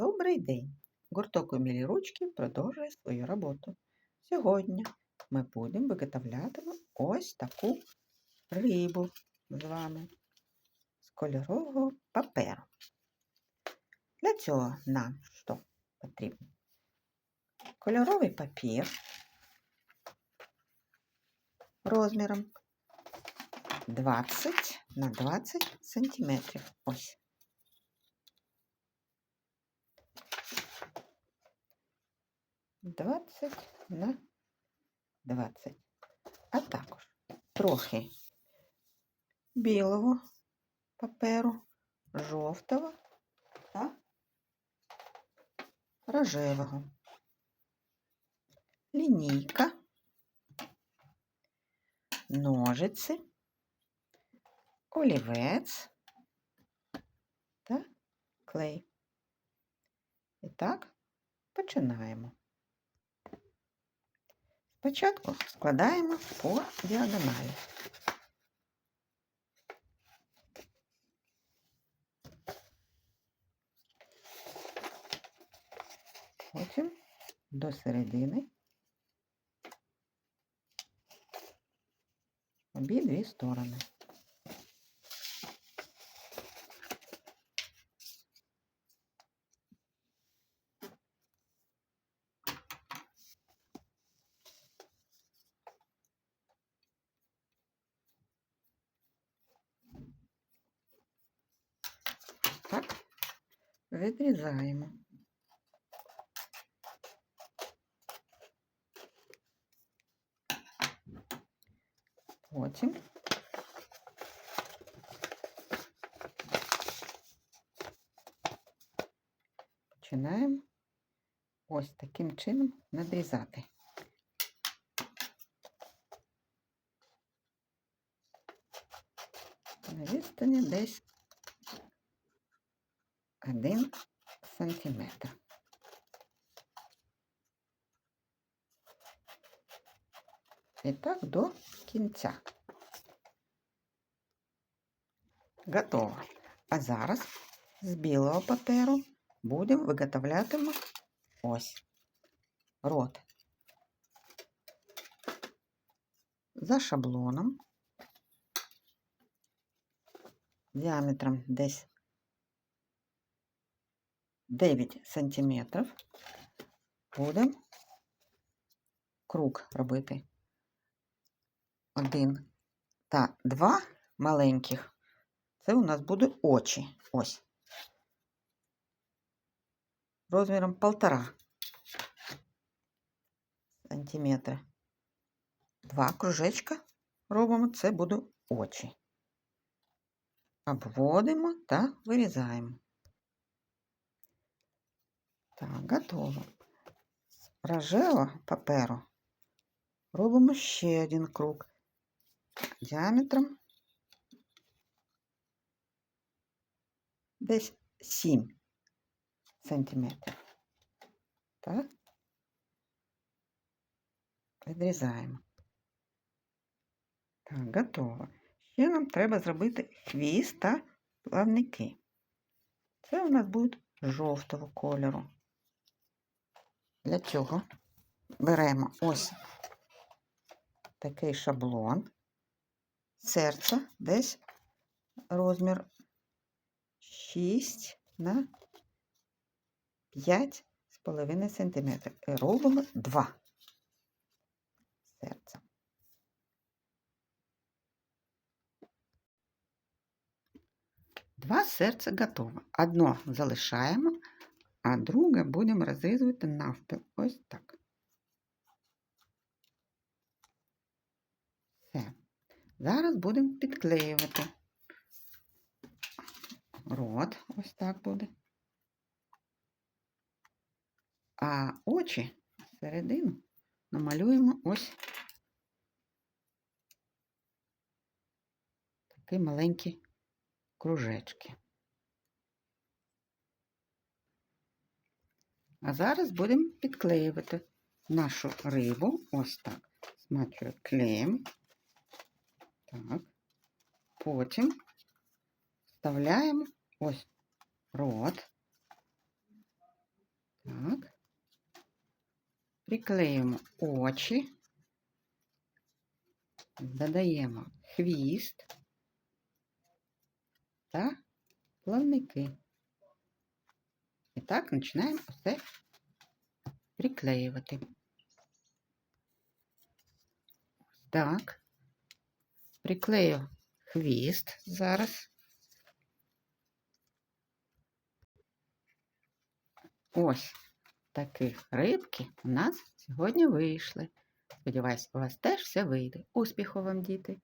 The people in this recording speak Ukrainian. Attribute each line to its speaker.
Speaker 1: Добрий день! Гурток умілі ручки продовжує свою роботу. Сьогодні ми будемо виготовляти ось таку рибу з вами з кольорового паперу. Для цього нам що потрібно? Кольоровий папір розміром 20 на 20 сантиметрів. Ось. Двадцять на двадцять. А також трохи білого паперу, жовтого та рожевого. Лінійка, ножиці, олівець та клей. І так, починаємо. Спочатку складаємо по діагоналі. Потім до середини обидві сторони. Так, відрізаємо. Потім починаємо ось таким чином надрізати. На відстані десь один сантиметр. І так до кінця. Готово. А зараз з білого паперу будемо виготовлятимемо ось рот. За шаблоном діаметром десь 9 сантиметрів будемо круг робити. Один та два маленьких. Це у нас буде очі. Ось. Розміром полтора сантиметра. Два кружечка робимо, це будуть очі. Обводимо та вирізаємо. Так, готово. З рожевого паперу робимо ще один круг діаметром десь 7 сантиметрів. Так, відрізаємо. Так, готово. Ще нам треба зробити хвіст та плавники. Це у нас будуть жовтого кольору. Для цього беремо ось такий шаблон, серце десь розмір 6 на 5 з половиною сантиметрів. І робимо 2 серця. Два серця готово. Одно залишаємо, а друге будемо розрізувати навпіл. Ось так. Все. Зараз будемо підклеювати. Рот ось так буде. А очі середину намалюємо ось такі маленькі кружечки. А зараз будемо підклеювати нашу рибу. Ось так. Змачую клеєм. Так. Потім вставляємо ось рот. Так. Приклеїмо очі, додаємо хвіст та плавники. Так починаємо все приклеювати. Так. Приклею хвіст зараз. Ось таких рибки у нас сьогодні вийшли. Сподіваюсь, у вас теж все вийде. Успіху вам, діти!